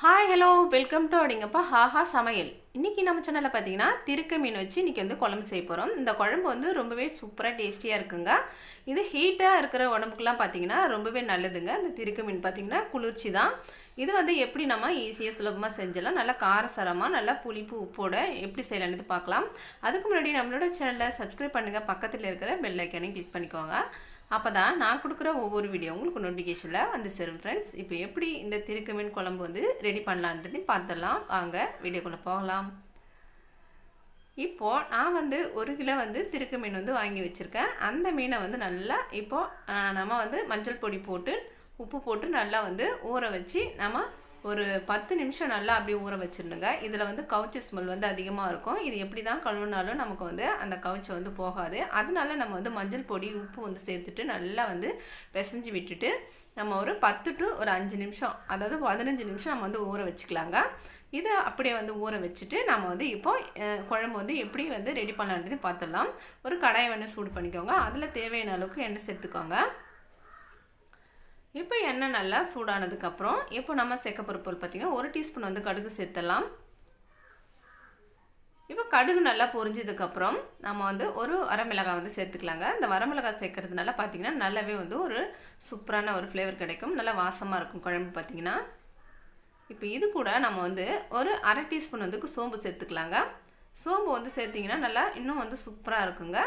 Hi hello welcome to அப்படிங்கப்பா ஹாஹா சமையல். இன்றைக்கி நம்ம சேனலில் பார்த்தீங்கன்னா திருக்க மீன் வச்சு இன்றைக்கி வந்து குழம்பு செய்ய போகிறோம் இந்த குழம்பு வந்து ரொம்பவே சூப்பராக டேஸ்டியாக இருக்குங்க. இது ஹீட்டாக இருக்கிற உடம்புக்குலாம் பார்த்தீங்கன்னா ரொம்பவே நல்லதுங்க. இந்த திருக்க மீன் பார்த்தீங்கன்னா குளிர்ச்சி தான். இது வந்து எப்படி நம்ம ஈஸியாக சுலபமாக செஞ்சிடலாம்? நல்லா காரசரமாக நல்லா புளிப்பு உப்போட எப்படி செய்யலான்னு பார்க்கலாம் அதுக்கு முன்னாடி நம்மளோட சேனலை சப்ஸ்கிரைப் பண்ணுங்கள் பக்கத்தில் இருக்கிற பெல் ஐக்கானையும் கிளிக் பண்ணிக்கோங்க. அப்போ தான் நான் கொடுக்குற ஒவ்வொரு வீடியோ உங்களுக்கு நோட்டிஃபிகேஷனில் வந்து சேரும் ஃப்ரெண்ட்ஸ் இப்போ எப்படி இந்த திருக்க மீன் குழம்பு வந்து ரெடி பண்ணலான்றதையும் பார்த்துடலாம். வாங்க வீடியோக்குள்ளே போகலாம். இப்போது நான் வந்து ஒரு கிலோ வந்து திருக்கு மீன் வந்து வாங்கி வச்சுருக்கேன். அந்த மீனை வந்து நல்லா இப்போது நம்ம வந்து மஞ்சள் பொடி போட்டு உப்பு போட்டு நல்லா வந்து ஊற வச்சு நம்ம ஒரு பத்து நிமிஷம் நல்லா அப்படியே ஊற வச்சிருந்துங்க. இதில் வந்து கவுச்சி ஸ்மெல் வந்து அதிகமாக இருக்கும். இது எப்படி தான் கழுவினாலும் நமக்கு வந்து அந்த கவுச்சி வந்து போகாது. அதனால நம்ம வந்து மஞ்சள் பொடி உப்பு வந்து சேர்த்துட்டு நல்லா வந்து பிசைஞ்சு விட்டுட்டு நம்ம ஒரு பத்து டு ஒரு அஞ்சு நிமிஷம் அதாவது பதினஞ்சு நிமிஷம் நம்ம வந்து ஊற வச்சுக்கலாங்க. இதை அப்படியே வந்து ஊற வச்சுட்டு நம்ம வந்து இப்போ குழம்பு வந்து எப்படி வந்து ரெடி பண்ணலான்றது பார்த்துடலாம். ஒரு கடாயை வந்து சூடு பண்ணிக்கோங்க. அதில் தேவையான அளவுக்கு எண்ணெய் சேர்த்துக்கோங்க. இப்போ எண்ணெய் நல்லா சூடானதுக்கப்புறம் இப்போ நம்ம சேர்க்க பொருள் பார்த்திங்கன்னா ஒரு டீஸ்பூன் வந்து கடுகு சேர்த்துடலாம். இப்போ கடுகு நல்லா பொரிஞ்சதுக்கப்புறம் நம்ம வந்து ஒரு வரமிளகாய் வந்து சேர்த்துக்கலாங்க. இந்த வரமிளகாய் சேர்க்கறதுனால பார்த்திங்கன்னா நல்லாவே வந்து ஒரு சூப்பரான ஒரு ஃப்ளேவர் கிடைக்கும். நல்லா வாசமாக இருக்கும் குழம்பு பார்த்திங்கன்னா. இப்போ இது கூட நம்ம வந்து ஒரு அரை டீஸ்பூன் வந்து சோம்பு சேர்த்துக்கலாங்க. சோம்பு வந்து சேர்த்திங்கன்னா நல்லா இன்னும் வந்து சூப்பராக இருக்குங்க.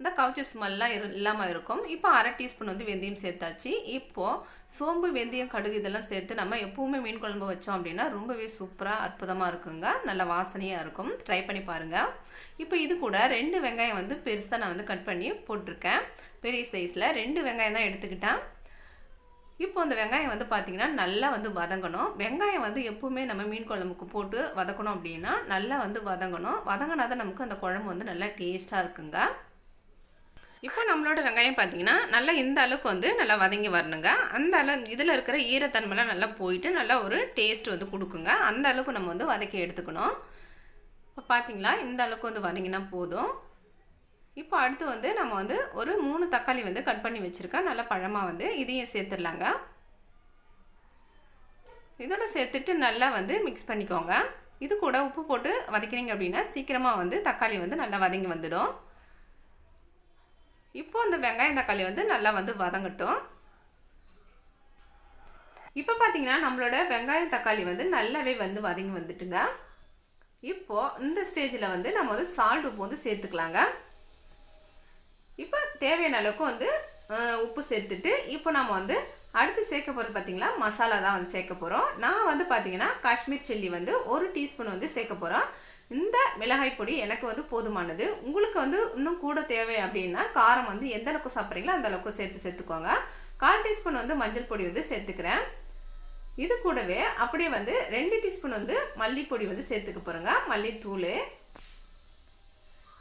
இந்த கவுச்சி ஸ்மெல்லாம் இரு இல்லாமல் இருக்கும். இப்போ அரை டீஸ்பூன் வந்து வெந்தயம் சேர்த்தாச்சு. இப்போது சோம்பு வெந்தயம் கடுகு இதெல்லாம் சேர்த்து நம்ம எப்போவுமே மீன் குழம்பு வச்சோம் அப்படின்னா ரொம்பவே சூப்பராக அற்புதமாக இருக்குங்க. நல்ல வாசனையாக இருக்கும். ட்ரை பண்ணி பாருங்கள் இப்போ இது கூட ரெண்டு வெங்காயம் வந்து பெருசாக நான் வந்து கட் பண்ணி போட்டிருக்கேன். பெரிய சைஸில் ரெண்டு வெங்காயம் தான் எடுத்துக்கிட்டேன். இப்போ அந்த வெங்காயம் வந்து பார்த்திங்கன்னா நல்லா வந்து வதங்கணும். வெங்காயம் வந்து எப்பவுமே நம்ம மீன் குழம்புக்கு போட்டு வதக்கணும் அப்படின்னா நல்லா வந்து வதங்கணும். வதங்கினா தான் நமக்கு அந்த குழம்பு வந்து நல்லா டேஸ்ட்டாக இருக்குங்க. இப்போ நம்மளோட வெங்காயம் பார்த்தீங்கன்னா நல்லா இந்த அளவுக்கு வந்து நல்லா வதங்கி வரணுங்க. அந்த அளவு இதில் இருக்கிற ஈரத்தன்மைலாம் நல்லா போயிட்டு நல்லா ஒரு டேஸ்ட் வந்து கொடுக்குங்க. அந்த அளவுக்கு நம்ம வந்து வதக்கி எடுத்துக்கணும். இப்போ பார்த்தீங்களா? இந்த அளவுக்கு வந்து வதங்கினா போதும். இப்போ அடுத்து வந்து நம்ம வந்து ஒரு மூணு தக்காளி வந்து கட் பண்ணி வச்சுருக்கேன். நல்லா பழமாக வந்து இதையும் சேர்த்துடலாங்க. இதோட சேர்த்துட்டு நல்லா வந்து மிக்ஸ் பண்ணிக்கோங்க. இது கூட உப்பு போட்டு வதக்கினீங்க அப்படின்னா சீக்கிரமாக வந்து தக்காளி வந்து நல்லா வதங்கி வந்துடும். இப்போ அந்த வெங்காயம் தக்காளி வந்து நல்லா வந்து வதங்கட்டும். இப்போ பார்த்தீங்கன்னா நம்மளோட வெங்காயம் தக்காளி வந்து நல்லாவே வந்து வதங்கி வந்துட்டுங்க. இப்போது இந்த ஸ்டேஜில் வந்து நம்ம வந்து சால்ட் உப்பு வந்து சேர்த்துக்கலாங்க. இப்போ தேவையான அளவுக்கு வந்து உப்பு சேர்த்துட்டு இப்போ நம்ம வந்து அடுத்து சேர்க்க போகிறது பார்த்திங்களா மசாலா தான் வந்து சேர்க்க போகிறோம் நான் வந்து பார்த்திங்கன்னா காஷ்மீர் சில்லி வந்து ஒரு டீஸ்பூன் வந்து சேர்க்க போகிறோம் இந்த மிளகாய் பொடி எனக்கு வந்து போதுமானது. உங்களுக்கு வந்து இன்னும் கூட தேவை அப்படின்னா காரம் வந்து எந்த அளவுக்கு சாப்பிட்றீங்களோ அந்த அளவுக்கு சேர்த்து சேர்த்துக்கோங்க. கால் டீஸ்பூன் வந்து மஞ்சள் பொடி வந்து சேர்த்துக்கிறேன். இது கூடவே அப்படியே வந்து ரெண்டு டீஸ்பூன் வந்து மல்லிப்பொடி வந்து சேர்த்துக்க போகிறோங்க மல்லித்தூள்.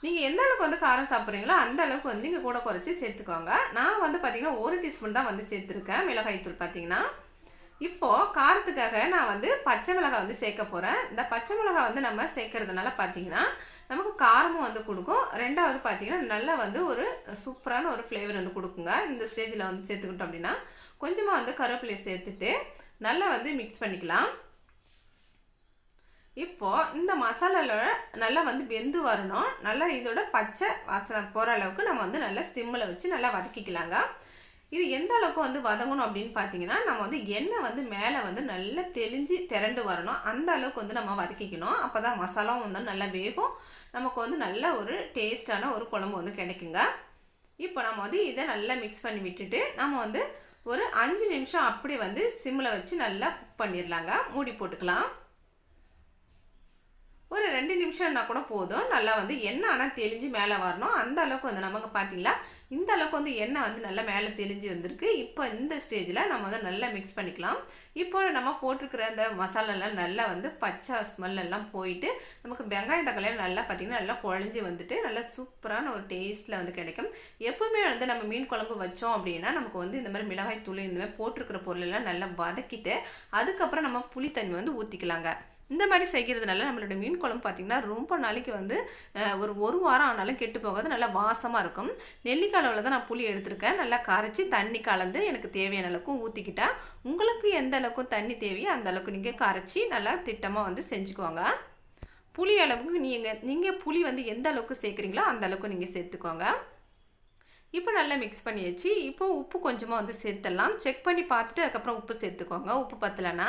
நீங்கள் எந்த அளவுக்கு வந்து காரம் சாப்பிட்றீங்களோ அந்த அளவுக்கு வந்து நீங்கள் கூட குறைச்சி சேர்த்துக்கோங்க. நான் வந்து பார்த்தீங்கன்னா ஒரு டீஸ்பூன் தான் வந்து சேர்த்துருக்கேன் மிளகாய்த்தூள் பார்த்தீங்கன்னா இப்போது காரத்துக்காக நான் வந்து பச்சை மிளகாய் வந்து சேர்க்க போகிறேன் இந்த பச்சை மிளகாய் வந்து நம்ம சேர்க்கறதுனால பார்த்தீங்கன்னா நமக்கு காரமும் வந்து கொடுக்கும். ரெண்டாவது பார்த்தீங்கன்னா நல்லா வந்து ஒரு சூப்பரான ஒரு ஃப்ளேவர் வந்து கொடுக்குங்க. இந்த ஸ்டேஜில் வந்து சேர்த்துக்கிட்டோம் அப்படின்னா கொஞ்சமாக வந்து கருவேப்பிலையை சேர்த்துட்டு நல்லா வந்து மிக்ஸ் பண்ணிக்கலாம். இப்போது இந்த மசாலாவில் நல்லா வந்து வெந்து வரணும். நல்லா இதோட பச்சை வாசனை போகிற அளவுக்கு நம்ம வந்து நல்லா சிம்மில் வச்சு நல்லா வதக்கிக்கலாங்க. இது எந்த அளவுக்கு வந்து வதங்கணும் அப்படின்னு பார்த்தீங்கன்னா நம்ம வந்து எண்ணெய் வந்து மேலே வந்து நல்லா தெளிஞ்சு திரண்டு வரணும். அந்த அளவுக்கு வந்து நம்ம வதக்கிக்கணும். அப்போ தான் மசாலாவும் வந்து நல்லா வேகும். நமக்கு வந்து நல்ல ஒரு டேஸ்டான ஒரு குழம்பு வந்து கிடைக்குங்க. இப்போ நம்ம வந்து இதை நல்லா மிக்ஸ் பண்ணி விட்டுட்டு நம்ம வந்து ஒரு அஞ்சு நிமிஷம் அப்படி வந்து சிம்மில் வச்சு நல்லா குக் பண்ணிடலாங்க மூடி போட்டுக்கலாம். ஒரு ரெண்டு நிமிஷம்னா கூட போதும். நல்லா வந்து எண்ணெய் ஆனால் தெளிஞ்சு மேலே வரணும். அந்த அளவுக்கு வந்து நமக்கு பார்த்தீங்களா இந்த அளவுக்கு வந்து எண்ணெய் வந்து நல்லா மேலே தெளிஞ்சு வந்திருக்கு. இப்போ இந்த ஸ்டேஜில் நம்ம வந்து நல்லா மிக்ஸ் பண்ணிக்கலாம். இப்போ நம்ம போட்டிருக்கிற அந்த மசாலாலாம் நல்லா வந்து பச்சை ஸ்மெல் எல்லாம் போயிட்டு நமக்கு வெங்காயம் தக்காளியும் நல்லா பார்த்திங்கன்னா நல்லா குழஞ்சி வந்துட்டு நல்லா சூப்பரான ஒரு டேஸ்ட்டில் வந்து கிடைக்கும். எப்போவுமே வந்து நம்ம மீன் குழம்பு வச்சோம் அப்படின்னா நமக்கு வந்து இந்த மாதிரி மிளகாய் தூள் இந்த மாதிரி போட்டிருக்கிற பொருளெல்லாம் நல்லா வதக்கிட்டு அதுக்கப்புறம் நம்ம புளி தண்ணி வந்து ஊற்றிக்கலாங்க இந்த மாதிரி செய்கிறதுனால நம்மளோட மீன் குழம்பு பார்த்திங்கன்னா ரொம்ப நாளைக்கு வந்து ஒரு ஒரு வாரம் ஆனாலும் கெட்டு போகாது. நல்லா வாசமாக இருக்கும். நெல்லிக்காய் அளவில் தான் நான் புளி எடுத்திருக்கேன். நல்லா கரைச்சி தண்ணி கலந்து எனக்கு தேவையான அளவுக்கு ஊற்றிக்கிட்டேன் உங்களுக்கு எந்த அளவுக்கும் தண்ணி தேவையோ அந்த அளவுக்கு நீங்கள் கரைச்சி நல்லா திட்டமாக வந்து செஞ்சுக்குவாங்க புளி அளவுக்கு நீங்கள் நீங்கள் புளி வந்து எந்த அளவுக்கு சேர்க்குறீங்களோ அந்த அளவுக்கு நீங்கள் சேர்த்துக்கோங்க. இப்போ நல்லா மிக்ஸ் பண்ணியாச்சு. இப்போ உப்பு கொஞ்சமாக வந்து சேர்த்துடலாம். செக் பண்ணி பார்த்துட்டு அதுக்கப்புறம் உப்பு சேர்த்துக்கோங்க. உப்பு பத்தலைன்னா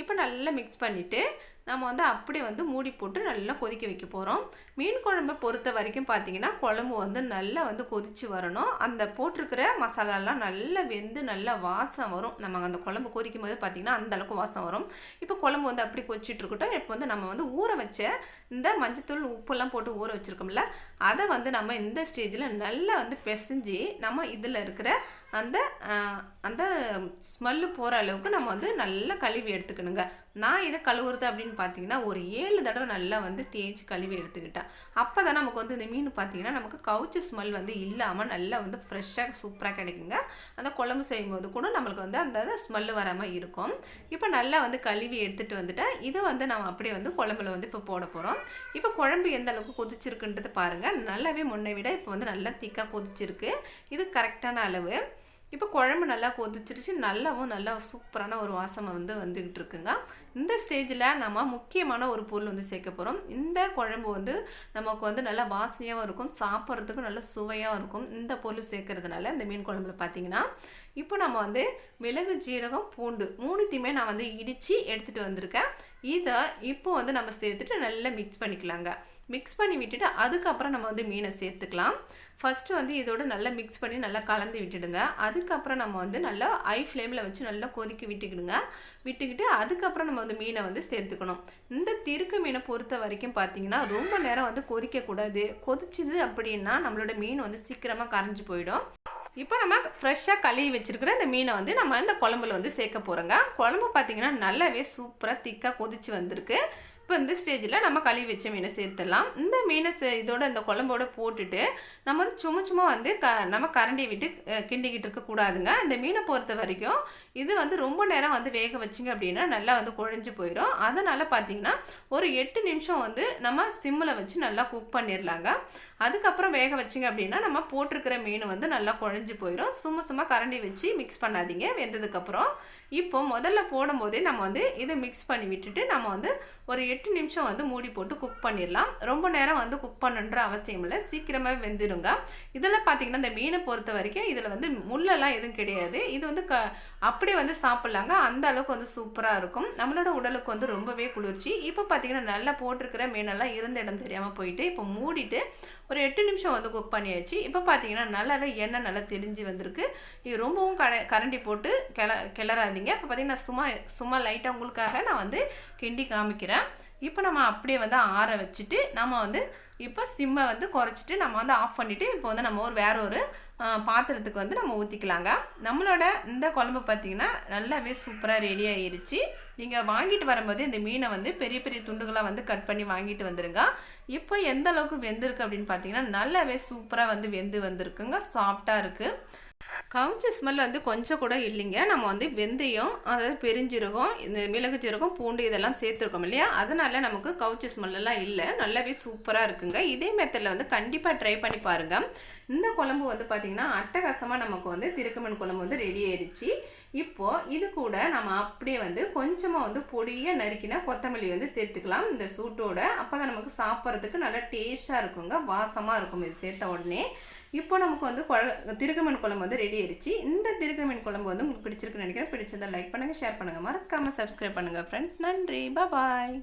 இப்போ நல்லா மிக்ஸ் பண்ணிவிட்டு நம்ம வந்து அப்படியே வந்து மூடி போட்டு நல்லா கொதிக்க வைக்க போகிறோம் மீன் குழம்பை பொறுத்த வரைக்கும் பார்த்தீங்கன்னா குழம்பு வந்து நல்லா வந்து கொதிச்சு வரணும். அந்த போட்டிருக்கிற மசாலாலாம் நல்லா வெந்து நல்லா வாசம் வரும். நம்ம அந்த குழம்பு கொதிக்கும் போது பார்த்தீங்கன்னா அந்த அளவுக்கு வாசம் வரும். இப்போ குழம்பு வந்து அப்படி கொதிச்சிட்டு இருக்கட்டும். இப்போ வந்து நம்ம வந்து ஊற வச்ச இந்த மஞ்சத்தூள் உப்பெல்லாம் போட்டு ஊற வச்சுருக்கோம்ல அதை வந்து நம்ம இந்த ஸ்டேஜில் நல்லா வந்து பிசைஞ்சு நம்ம இதில் இருக்கிற அந்த அந்த ஸ்மெல்லு போகிற அளவுக்கு நம்ம வந்து நல்லா கழுவி எடுத்துக்கணுங்க. நான் இதை கழுவுறது அப்படின்னு பார்த்தீங்கன்னா ஒரு ஏழு தடவை நல்லா வந்து தேய்ச்சி கழுவி எடுத்துக்கிட்டேன் அப்போ தான் நமக்கு வந்து இந்த மீன் பார்த்தீங்கன்னா நமக்கு கவுச்சி ஸ்மெல் வந்து இல்லாமல் நல்லா வந்து ஃப்ரெஷ்ஷாக சூப்பராக கிடைக்குங்க. அந்த குழம்பு செய்யும்போது கூட நம்மளுக்கு வந்து அந்த ஸ்மெல்லு வராமல் இருக்கும். இப்போ நல்லா வந்து கழுவி எடுத்துகிட்டு வந்துட்டேன் இதை வந்து நம்ம அப்படியே வந்து குழம்புல வந்து இப்போ போட போகிறோம் இப்போ குழம்பு எந்த அளவுக்கு கொதிச்சிருக்குன்றது பாருங்கள் நல்லாவே முன்னை விட இப்போ வந்து நல்லா திக்காக கொதிச்சிருக்கு. இது கரெக்டான அளவு. இப்போ குழம்பு நல்லா கொதிச்சிருச்சு நல்லாவும் நல்லா சூப்பரான ஒரு வாசனை வந்து வந்துக்கிட்டு இருக்குங்க. இந்த ஸ்டேஜில் நம்ம முக்கியமான ஒரு பொருள் வந்து சேர்க்க போகிறோம் இந்த குழம்பு வந்து நமக்கு வந்து நல்லா வாசனையாகவும் இருக்கும் சாப்பிட்றதுக்கும் நல்ல சுவையாகவும் இருக்கும். இந்த பொருள் சேர்க்கறதுனால இந்த மீன் குழம்புல பார்த்தீங்கன்னா இப்போ நம்ம வந்து மிளகு ஜீரகம் பூண்டு மூணுத்தையுமே நான் வந்து இடித்து எடுத்துகிட்டு வந்திருக்கேன். இதை இப்போ வந்து நம்ம சேர்த்துட்டு நல்லா மிக்ஸ் பண்ணிக்கலாங்க. மிக்ஸ் பண்ணி விட்டுட்டு அதுக்கப்புறம் நம்ம வந்து மீனை சேர்த்துக்கலாம். ஃபஸ்ட்டு வந்து இதோட நல்லா மிக்ஸ் பண்ணி நல்லா கலந்து விட்டுடுங்க. அதுக்கப்புறம் நம்ம வந்து நல்லா ஐ ஃப்ளேமில் வச்சு நல்லா கொதிக்க விட்டுக்கிடுங்க. விட்டுக்கிட்டு அதுக்கப்புறம் நம்ம வந்து மீனை வந்து சேர்த்துக்கணும். இந்த திருக்கு மீனை பொறுத்த வரைக்கும் பார்த்தீங்கன்னா ரொம்ப நேரம் வந்து கொதிக்கக்கூடாது. கொதிச்சுது அப்படின்னா நம்மளோட மீன் வந்து சீக்கிரமாக கரைஞ்சி போயிடும். இப்போ நம்ம ஃப்ரெஷ்ஷாக கழுவி வச்சுருக்கிற இந்த மீனை வந்து நம்ம இந்த குழம்புல வந்து சேர்க்க போகிறோங்க குழம்பு பார்த்தீங்கன்னா நல்லாவே சூப்பராக திக்காக கொதிச்சு வந்திருக்கு. இப்போ இந்த ஸ்டேஜில் நம்ம கழுவி வச்ச மீனை சேர்த்துடலாம். இந்த மீனை இதோட இந்த குழம்போட போட்டுட்டு நம்ம வந்து சும்மா சும்மா வந்து க நம்ம கரண்டியை விட்டு கிண்டிக்கிட்டு இருக்கக்கூடாதுங்க இந்த மீனை பொறுத்த வரைக்கும் இது வந்து ரொம்ப நேரம் வந்து வேக வச்சிங்க அப்படின்னா நல்லா வந்து குழஞ்சு போயிடும் அதனால் பார்த்தீங்கன்னா ஒரு எட்டு நிமிஷம் வந்து நம்ம சிம்மில் வச்சு நல்லா குக் பண்ணிடலாங்க அதுக்கப்புறம் வேக வச்சிங்க அப்படின்னா நம்ம போட்டிருக்கிற மீன் வந்து நல்லா குழஞ்சு போயிடும் சும்மா சும்மா கரண்டி வச்சு மிக்ஸ் பண்ணாதீங்க. வெந்ததுக்கப்புறம் இப்போ முதல்ல போடும்போதே நம்ம வந்து இதை மிக்ஸ் பண்ணி விட்டுட்டு நம்ம வந்து ஒரு எட்டு எட்டு நிமிஷம் வந்து மூடி போட்டு குக் பண்ணிடலாம். ரொம்ப நேரம் வந்து குக் பண்ணுன்ற அவசியம் இல்லை. சீக்கிரமாகவே வெந்துடுங்க. இதில் பார்த்தீங்கன்னா இந்த மீனை பொறுத்த வரைக்கும் இதில் வந்து முள்ளெல்லாம் எதுவும் கிடையாது. இது வந்து க அப்படியே வந்து சாப்பிட்லாங்க. அந்த அளவுக்கு வந்து சூப்பராக இருக்கும். நம்மளோட உடலுக்கு வந்து ரொம்பவே குளிர்ச்சி. இப்போ பார்த்தீங்கன்னா நல்லா போட்டிருக்கிற மீனெல்லாம் இருந்த இடம் தெரியாமல் போயிட்டு இப்போ மூடிட்டு ஒரு எட்டு நிமிஷம் வந்து குக் பண்ணியாச்சு. இப்போ பார்த்தீங்கன்னா நல்லாவே எண்ணெய் நல்லா தெரிஞ்சு வந்திருக்கு. இது ரொம்பவும் கட கரண்டி போட்டு கிள கிளறாதீங்க. இப்போ பார்த்தீங்கன்னா சும்மா சும்மா லைட்டாக உங்களுக்காக நான் வந்து கிண்டி காமிக்கிறேன். இப்போ நம்ம அப்படியே வந்து ஆற வச்சுட்டு நம்ம வந்து இப்போ சிம்மை வந்து குறைச்சிட்டு நம்ம வந்து ஆஃப் பண்ணிவிட்டு இப்போ வந்து நம்ம ஒரு வேற ஒரு பாத்திரத்துக்கு வந்து நம்ம ஊற்றிக்கலாங்க நம்மளோட இந்த குழம்பு பார்த்தீங்கன்னா நல்லாவே சூப்பராக ரெடி ஆயிருச்சு. நீங்கள் வாங்கிட்டு வரும்போது இந்த மீனை வந்து பெரிய பெரிய துண்டுகளாக வந்து கட் பண்ணி வாங்கிட்டு வந்துருங்க. இப்போ எந்த அளவுக்கு வெந்திருக்கு அப்படின்னு பார்த்தீங்கன்னா நல்லாவே சூப்பராக வந்து வெந்து வந்திருக்குங்க. சாஃப்டாக இருக்குது கவுச்சி ஸ்மெல் வந்து கொஞ்சம் கூட இல்லைங்க. நம்ம வந்து வெந்தயம் அதாவது பெருஞ்சீரகம் இந்த மிளகு ஜீரகம் பூண்டு இதெல்லாம் சேர்த்துருக்கோம் இல்லையா? அதனால நமக்கு கவுச்ச ஸ்மெல்லாம் இல்லை. நல்லாவே சூப்பராக இருக்குங்க. இதே மெத்தடில் வந்து கண்டிப்பாக ட்ரை பண்ணி பாருங்கள் இந்த குழம்பு வந்து பார்த்திங்கன்னா அட்டகாசமாக நமக்கு வந்து திருக்கமன் குழம்பு வந்து ரெடி ஆயிடுச்சு இப்போது இது கூட நம்ம அப்படியே வந்து கொஞ்சமாக வந்து பொடியாக நறுக்கினா கொத்தமல்லி வந்து சேர்த்துக்கலாம். இந்த சூட்டோட. அப்போ தான் நமக்கு சாப்பிட்றதுக்கு நல்லா டேஸ்ட்டாக இருக்குங்க. வாசமாக இருக்கும். இது சேர்த்த உடனே. இப்போ நமக்கு வந்து குழ திருக்கமீன் குழம்பு வந்து ரெடி ஆயிடுச்சு இந்த திருக்கமீன் குழம்பு வந்து உங்களுக்கு பிடிச்சிருக்குன்னு நினைக்கிறேன். பிடிச்சதை லைக் பண்ணுங்கள் ஷேர் பண்ணுங்கள் மறக்காமல் சப்ஸ்கிரைப் பண்ணுங்கள் ஃப்ரெண்ட்ஸ் நன்றி. பாய்